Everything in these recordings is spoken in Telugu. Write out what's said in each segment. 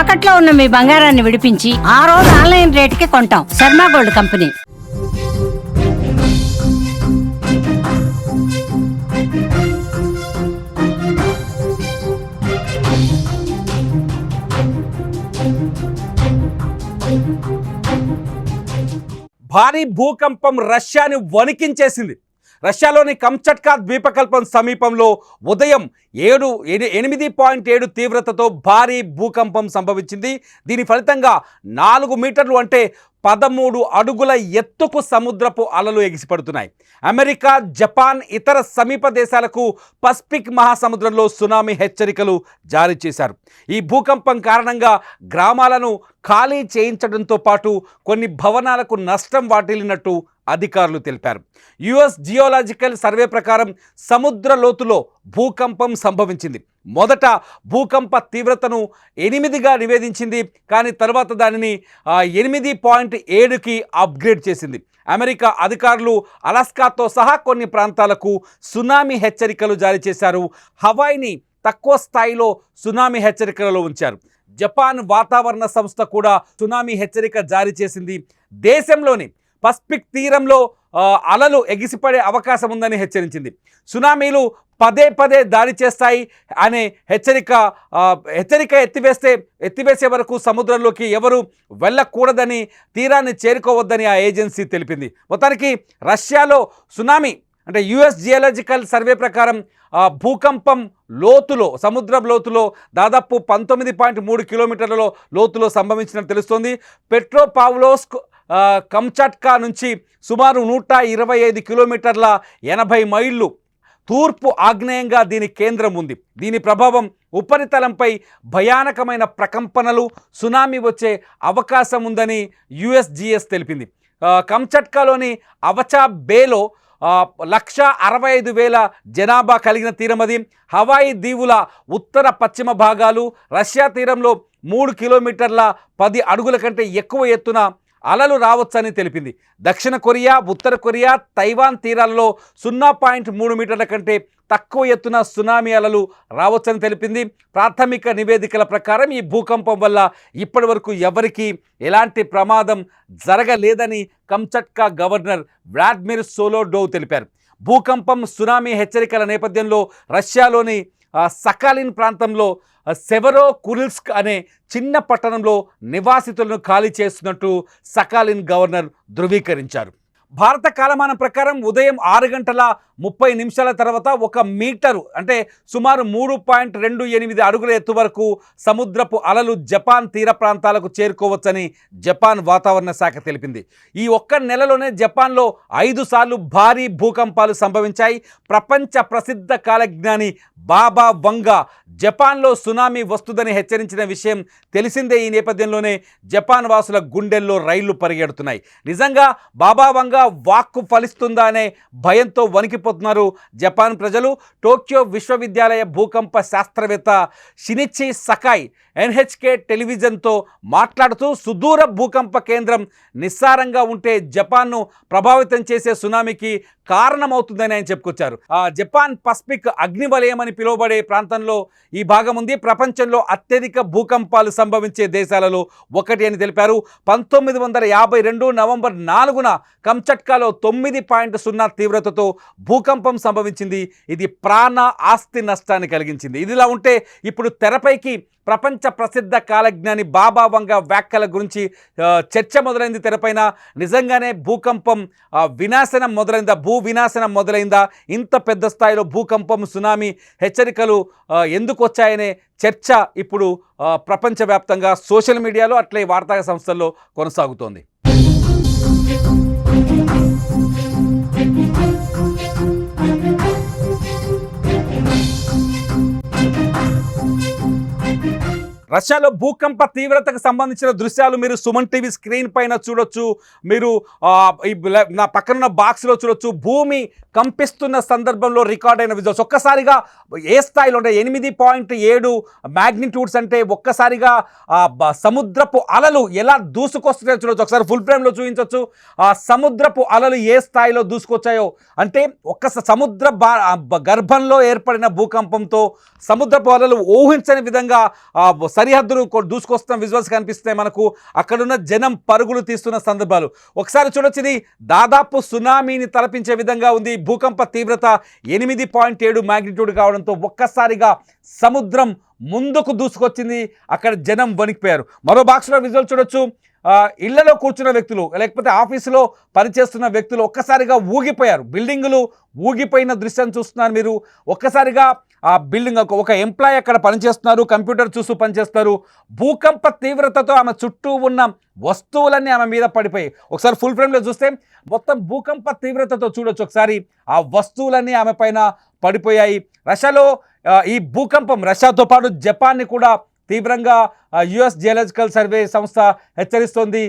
తాకట్లో ఉన్న మీ బంగారాన్ని విడిపించి ఆ రోజు ఆన్లైన్ రేటుకి కొంటాం. Sharma gold company. భారీ భూకంపం రష్యాని వణికించేసింది. రష్యాలోని కంచట్కా ద్వీపకల్పం సమీపంలో ఉదయం ఏడు ఎనిమిది పాయింట్ ఏడు తీవ్రతతో భారీ భూకంపం సంభవించింది. దీని ఫలితంగా నాలుగు మీటర్లు అంటే పదమూడు అడుగుల ఎత్తుకు సముద్రపు అలలు ఎగిసిపడుతున్నాయి. అమెరికా జపాన్ ఇతర సమీప దేశాలకు పసిఫిక్ మహాసముద్రంలో సునామీ హెచ్చరికలు జారీ చేశారు. ఈ భూకంపం కారణంగా గ్రామాలను ఖాళీ చేయించడంతో పాటు కొన్ని భవనాలకు నష్టం వాటిల్లినట్టు అధికారులు తెలిపారు. యుఎస్ జియోలాజికల్ సర్వే ప్రకారం సముద్ర లోతులో భూకంపం సంభవించింది. మొదట భూకంప తీవ్రతను ఎనిమిదిగా నివేదించింది కానీ తర్వాత దానిని ఎనిమిది పాయింట్ ఏడుకి అప్గ్రేడ్ చేసింది. అమెరికా అధికారులు అలాస్కాతో సహా కొన్ని ప్రాంతాలకు సునామీ హెచ్చరికలు జారీ చేశారు. హవాయిని తక్కువ స్థాయిలో సునామీ హెచ్చరికలలో ఉంచారు. జపాన్ వాతావరణ సంస్థ కూడా సునామీ హెచ్చరిక జారీ చేసింది. దేశంలోని పసిఫిక్ తీరంలో అలలు ఎగిసిపడే అవకాశం ఉందని హెచ్చరించింది. సునామీలు పదే పదే దాడి చేస్తాయి అనే హెచ్చరిక హెచ్చరిక ఎత్తివేస్తే ఎత్తివేసే వరకు సముద్రంలోకి ఎవరు వెళ్ళకూడదని తీరాన్ని చేరుకోవద్దని ఆ ఏజెన్సీ తెలిపింది. మొత్తానికి రష్యాలో సునామీ అంటే యుఎస్ జియాలజికల్ సర్వే ప్రకారం భూకంపం లోతులో సముద్ర లోతులో దాదాపు పంతొమ్మిది పాయింట్ మూడు కిలోమీటర్లలో లోతులో సంభవించినట్టు తెలుస్తోంది. పెట్రోపావ్లోస్క్ కంచట్కా నుంచి సుమారు నూట ఇరవై ఐదు కిలోమీటర్ల ఎనభై మైళ్ళు తూర్పు ఆగ్నేయంగా దీని కేంద్రం ఉంది. దీని ప్రభావం ఉపరితలంపై భయానకమైన ప్రకంపనలు సునామీ వచ్చే అవకాశం ఉందని యుఎస్జిఎస్ తెలిపింది. కంచట్కాలోని అవచా బేలో లక్ష అరవై ఐదు వేల జనాభా కలిగిన తీరమది హవాయి దీవుల ఉత్తర పశ్చిమ భాగాలు రష్యా తీరంలో మూడు కిలోమీటర్ల పది అడుగుల కంటే ఎక్కువ ఎత్తున అలలు రావచ్చని తెలిపింది. దక్షిణ కొరియా ఉత్తర కొరియా తైవాన్ తీరాలలో సున్నా పాయింట్ మూడు మీటర్ల కంటే తక్కువ ఎత్తున సునామీ అలలు రావచ్చని తెలిపింది. ప్రాథమిక నివేదికల ప్రకారం ఈ భూకంపం వల్ల ఇప్పటి వరకు ఎవరికీ ఎలాంటి ప్రమాదం జరగలేదని కంచట్కా గవర్నర్ వ్లాడ్మిర్ సోలోడోవ్ తెలిపారు. భూకంపం సునామీ హెచ్చరికల నేపథ్యంలో రష్యాలోని సకాలిన్ ప్రాంతంలో సెవరో కురిల్స్క్ అనే చిన్న పట్టణంలో నివాసితులను ఖాళీ చేస్తున్నట్టు సకాలిన్ గవర్నర్ ధృవీకరించారు. భారత కాలమానం ప్రకారం ఉదయం ఆరు గంటల ముప్పై నిమిషాల తర్వాత ఒక మీటరు అంటే సుమారు మూడు పాయింట్ రెండు ఎనిమిది అడుగుల ఎత్తు వరకు సముద్రపు అలలు జపాన్ తీర ప్రాంతాలకు చేరుకోవచ్చని జపాన్ వాతావరణ శాఖ తెలిపింది. ఈ ఒక్క నెలలోనే జపాన్లో ఐదు సార్లు భారీ భూకంపాలు సంభవించాయి. ప్రపంచ ప్రసిద్ధ కాలజ్ఞాని బాబా వంగ జపాన్లో సునామీ వస్తుందని హెచ్చరించిన విషయం తెలిసిందే ఈ నేపథ్యంలోనే జపాన్ వాసుల గుండెల్లో రైళ్ళు పరిగెడుతున్నాయి. నిజంగా బాబా వంగ వాక్కు ఫలిస్తుందా అనే భయంతో వణికిపోతున్నారు జపాన్ ప్రజలు. టోక్యో విశ్వవిద్యాలయ భూకంప శాస్త్రవేత్త షినిచి సకాయ్ ఎన్హెచ్కే టెలివిజన్తో మాట్లాడుతూ సుదూర భూకంప కేంద్రం నిస్సారంగా ఉంటే జపాన్ను ప్రభావితం చేసే సునామీకి కారణమవుతుందని ఆయన చెప్పుకొచ్చారు. ఆ జపాన్ పసిఫిక్ అగ్నివలయం అని పిలువబడే ప్రాంతంలో ఈ భాగం ఉంది. ప్రపంచంలో అత్యధిక భూకంపాలు సంభవించే దేశాలలో ఒకటి అని తెలిపారు. పంతొమ్మిది వందల యాభై రెండు నవంబర్ నాలుగున కంచట్కాలో తొమ్మిది పాయింట్ సున్నా తీవ్రతతో భూకంపం సంభవించింది. ఇది ప్రాణ ఆస్తి నష్టాన్ని కలిగించింది. ఇదిలా ఉంటే ఇప్పుడు తెరపైకి ప్రపంచ ప్రసిద్ధ కాలజ్ఞాని బాబా వంగ వ్యాఖ్యల గురించి చర్చ మొదలైంది తెరపైన. నిజంగానే భూకంపం వినాశనం మొదలైందా? భూ వినాశనం మొదలైందా? ఇంత పెద్ద స్థాయిలో భూకంపం సునామీ హెచ్చరికలు ఎందుకు వచ్చాయనే చర్చ ఇప్పుడు ప్రపంచవ్యాప్తంగా సోషల్ మీడియాలో అట్లే వార్తా సంస్థల్లో కొనసాగుతోంది. రష్యాలో భూకంప తీవ్రతకు సంబంధించిన దృశ్యాలు మీరు సుమన్ టీవీ స్క్రీన్ పైన చూడొచ్చు. మీరు ఈ నా పక్కనున్న బాక్స్లో చూడొచ్చు. భూమి కంపిస్తున్న సందర్భంలో రికార్డ్ అయిన విజువల్స్. ఒక్కసారిగా ఏ స్థాయిలో అంటే ఎనిమిది పాయింట్ ఏడు మ్యాగ్నిట్యూడ్స్ అంటే ఒక్కసారిగా సముద్రపు అలలు ఎలా దూసుకొస్తున్నాయో చూడొచ్చు. ఒకసారి ఫుల్ ఫ్రేమ్లో చూపించవచ్చు సముద్రపు అలలు ఏ స్థాయిలో దూసుకొచ్చాయో? అంటే ఒక్క స- సముద్ర బా గర్భంలో ఏర్పడిన భూకంపంతో సముద్రపు అలలు ఊహించని విధంగా సరిహద్దులు సరిహద్దును దూసుకొస్తున్న విజువల్స్ కనిపిస్తున్నాయి మనకు. అక్కడున్న జనం పరుగులు తీస్తున్న సందర్భాలు. ఒకసారి చూడొచ్చు ఇది దాదాపు సునామీని తలపించే విధంగా ఉంది. భూకంప తీవ్రత ఎనిమిది పాయింట్ ఏడు మ్యాగ్నిట్యూడ్ కావడంతో ఒక్కసారిగా సముద్రం ముందుకు దూసుకొచ్చింది. అక్కడ జనం వణికిపోయారు. మరో బాక్స్లో విజువల్ చూడొచ్చు. ఇళ్ళలో కూర్చున్న వ్యక్తులు లేకపోతే ఆఫీసులో పనిచేస్తున్న వ్యక్తులు ఒక్కసారిగా ఊగిపోయారు. బిల్డింగులు ఊగిపోయిన దృశ్యం చూస్తున్నారు మీరు. ఒక్కసారిగా ఆ బిల్డింగ్ ఒక- ఒక ఎంప్లాయ్ అక్కడ పనిచేస్తున్నారు కంప్యూటర్ చూస్తూ పనిచేస్తారు. భూకంప తీవ్రతతో ఆమె చుట్టూ ఉన్న వస్తువులన్నీ ఆమె మీద పడిపోయి. ఒకసారి ఫుల్ ఫ్రేమ్లో చూస్తే మొత్తం భూకంప తీవ్రతతో చూడొచ్చు ఒకసారి. ఆ వస్తువులన్నీ ఆమె పైన పడిపోయాయి. రష్యాలో ఈ భూకంపం రష్యాతో పాటు జపాన్ని కూడా తీవ్రంగా యుఎస్ జియాలజికల్ సర్వే సంస్థ హెచ్చరిస్తోంది.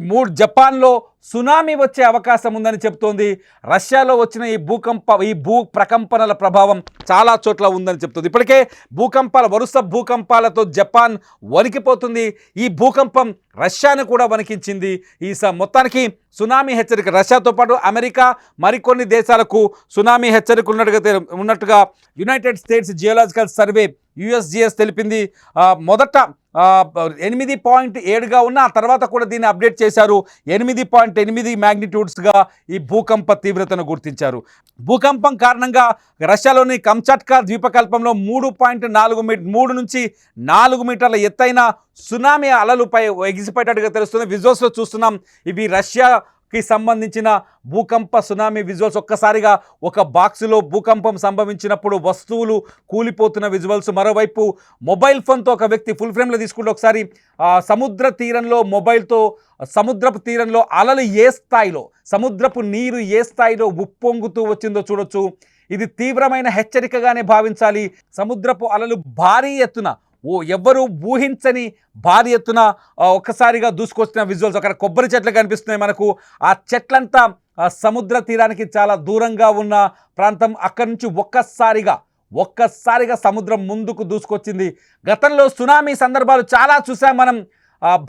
మూడు జపాన్లో సునామీ వచ్చే అవకాశం ఉందని చెప్తోంది రష్యాలో వచ్చిన ఈ భూకంప ఈ భూ ప్రకంపనల ప్రభావం చాలా చోట్ల ఉందని చెప్తుంది ఇప్పటికే భూకంపాల వరుస భూకంపాలతో జపాన్ వణికిపోతుంది. ఈ భూకంపం రష్యాను కూడా వణికించింది. ఈ స మొత్తానికి సునామీ హెచ్చరిక రష్యాతో పాటు అమెరికా మరికొన్ని దేశాలకు సునామీ హెచ్చరిక ఉన్నట్టుగా తె- ఉన్నట్టుగా United States geological survey USGS తెలిపింది. మొదట ఎనిమిది పాయింట్ ఏడుగా ఉన్న ఆ తర్వాత కూడా దీన్ని అప్డేట్ చేశారు. ఎనిమిది పాయింట్ ఎనిమిది మ్యాగ్నిట్యూడ్స్గా ఈ భూకంప తీవ్రతను గుర్తించారు. భూకంపం కారణంగా రష్యాలోని కంచట్కా ద్వీపకల్పంలో మూడు పాయింట్ నాలుగు మీ మూడు నుంచి నాలుగు మీటర్ల ఎత్తైన సునామీ అలలుపై ఎగిసిపేటట్టుగా తెలుస్తుంది. విజువల్స్లో చూస్తున్నాం. ఇవి కి సంబంధించిన భూకంప సునామీ విజువల్స్ ఒక్కసారిగా ఒక బాక్సులో భూకంపం సంభవించినప్పుడు వస్తువులు కూలిపోతున్న విజువల్స్. మరోవైపు మొబైల్ ఫోన్తో ఒక వ్యక్తి ఫుల్ ఫ్రేమ్లో తీసుకుంటే ఒకసారి సముద్ర తీరంలో మొబైల్తో సముద్రపు తీరంలో అలలు ఏ స్థాయిలో సముద్రపు నీరు ఏ స్థాయిలో ఉప్పొంగుతూ వచ్చిందో చూడొచ్చు. ఇది తీవ్రమైన హెచ్చరికగానే భావించాలి. సముద్రపు అలలు భారీ ఎత్తున ఓ ఎవ్వరూ ఊహించని భారీ ఎత్తున ఒక్కసారిగా దూసుకొచ్చిన విజువల్స్ అక్కడ కొబ్బరి చెట్లు కనిపిస్తున్నాయి మనకు. ఆ చెట్లంతా సముద్ర తీరానికి చాలా దూరంగా ఉన్న ప్రాంతం. అక్కడి నుంచి ఒక్కసారిగా ఒక్కసారిగా సముద్రం ముందుకు దూసుకొచ్చింది. గతంలో సునామీ సందర్భాలు చాలా చూసాం మనం.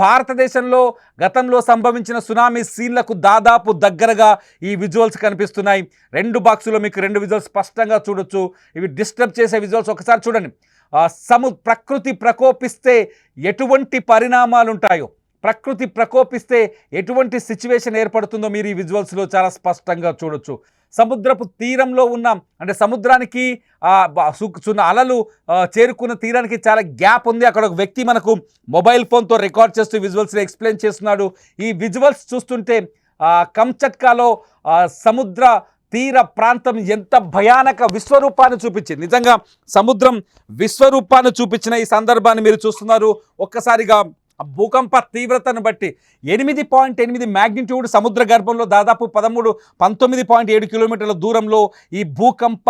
భారతదేశంలో గతంలో సంభవించిన సునామీ సీన్లకు దాదాపు దగ్గరగా ఈ విజువల్స్ కనిపిస్తున్నాయి. రెండు బాక్సులో మీకు రెండు విజువల్స్ స్పష్టంగా చూడొచ్చు. ఇవి డిస్టర్బ్ చేసే విజువల్స్ ఒకసారి చూడండి. సము ప్రకృతి ప్రకోపిస్తే ఎటువంటి పరిణామాలు ఉంటాయో ప్రకృతి ప్రకోపిస్తే ఎటువంటి సిచ్యువేషన్ ఏర్పడుతుందో మీరు ఈ విజువల్స్లో చాలా స్పష్టంగా చూడొచ్చు. సముద్రపు తీరంలో ఉన్న అంటే సముద్రానికి ఆ, సున్న అలలు చేరుకున్న తీరానికి చాలా గ్యాప్ ఉంది. అక్కడ ఒక వ్యక్తి మనకు మొబైల్ ఫోన్తో రికార్డ్ చేస్తూ విజువల్స్ని ఎక్స్ప్లెయిన్ చేస్తున్నాడు. ఈ విజువల్స్ చూస్తుంటే కంచట్కాలో సముద్ర తీర ప్రాంతం ఎంత భయానక విశ్వరూపాన్ని చూపించింది? నిజంగా సముద్రం విశ్వరూపాన్ని చూపించిన ఈ సందర్భాన్ని మీరు చూస్తున్నారు. ఒక్కసారిగా భూకంప తీవ్రతను బట్టి ఎనిమిది పాయింట్ ఎనిమిది మ్యాగ్నిట్యూడ్ సముద్ర గర్భంలో దాదాపు పదమూడు పంతొమ్మిది పాయింట్ ఏడు కిలోమీటర్ల దూరంలో ఈ భూకంప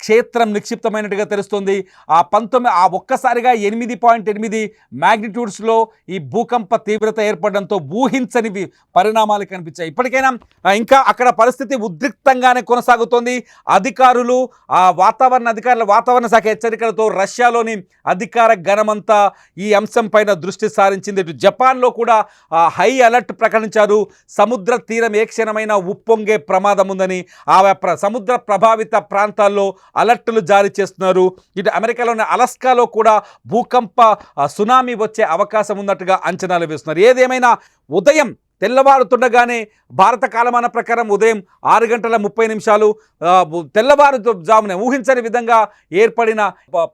క్షేత్రం నిక్షిప్తమైనట్టుగా తెలుస్తుంది. ఆ పంతొమ్మిది ఆ ఒక్కసారిగా ఎనిమిది పాయింట్ ఎనిమిది మ్యాగ్నిట్యూడ్స్లో ఈ భూకంప తీవ్రత ఏర్పడడంతో ఊహించని పరిణామాలు కనిపించాయి. ఇప్పటికైనా ఇంకా అక్కడ పరిస్థితి ఉద్రిక్తంగానే కొనసాగుతోంది. అధికారులు ఆ వాతావరణ అధికారుల వాతావరణ శాఖ హెచ్చరికలతో రష్యాలోని అధికార గణమంతా ఈ అంశం పైన దృష్టి సారించింది. ఇటు జపాన్లో కూడా హై అలర్ట్ ప్రకటించారు. సముద్ర తీరం ఏ క్షణమైనా ఉప్పొంగే ప్రమాదం ఉందని ఆ ప్ర సముద్ర ప్రభావిత ప్రాంతాల్లో అలర్టులు జారీ చేస్తున్నారు. ఇటు అమెరికాలోని అలస్కాలో కూడా భూకంప సునామీ వచ్చే అవకాశం ఉన్నట్టుగా అంచనాలు వేస్తున్నారు. ఏదేమైనా ఉదయం తెల్లవారుతుండగానే భారత కాలమాన ప్రకారం ఉదయం ఆరు గంటల ముప్పై నిమిషాలు తెల్లవారుతో తెల్లవారు జామున ఊహించని విధంగా ఏర్పడిన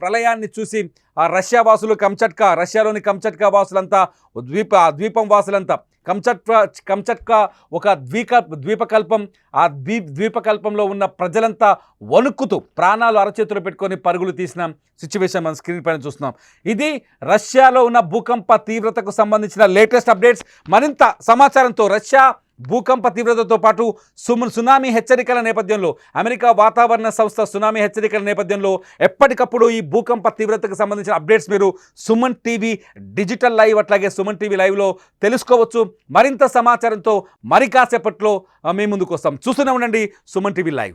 ప్రళయాన్ని చూసి ఆ రష్యా వాసులు కంచట్కా రష్యాలోని కంచట్కా వాసులంతా ద్వీప ఆ ద్వీపం వాసులంతా. కంచట్కా కంచట్కా ఒక ద్వీక ద్వీపకల్పం. ఆ ద్వీ ద్వీపకల్పంలో ఉన్న ప్రజలంతా వణుకుతూ ప్రాణాలు అరచేతులు పెట్టుకొని పరుగులు తీసిన సిచ్యువేషన్ మనం స్క్రీన్ పైన చూస్తున్నాం. ఇది రష్యాలో ఉన్న భూకంప తీవ్రతకు సంబంధించిన లేటెస్ట్ అప్డేట్స్. మరింత సమాచారంతో రష్యా భూకంప తీవ్రతతో పాటు సుము సునామీ హెచ్చరికల నేపథ్యంలో అమెరికా వాతావరణ సంస్థ సునామీ హెచ్చరికల నేపథ్యంలో ఎప్పటికప్పుడు ఈ భూకంప తీవ్రతకు సంబంధించిన అప్డేట్స్ మీరు సుమన్ టీవీ డిజిటల్ లైవ్ అట్లాగే సుమన్ టీవీ లైవ్లో తెలుసుకోవచ్చు. మరింత సమాచారంతో మరి కాసేపట్లో మీ ముందుకు వస్తాం చూస్తూనే ఉండండి సుమన్ టీవీ లైవ్.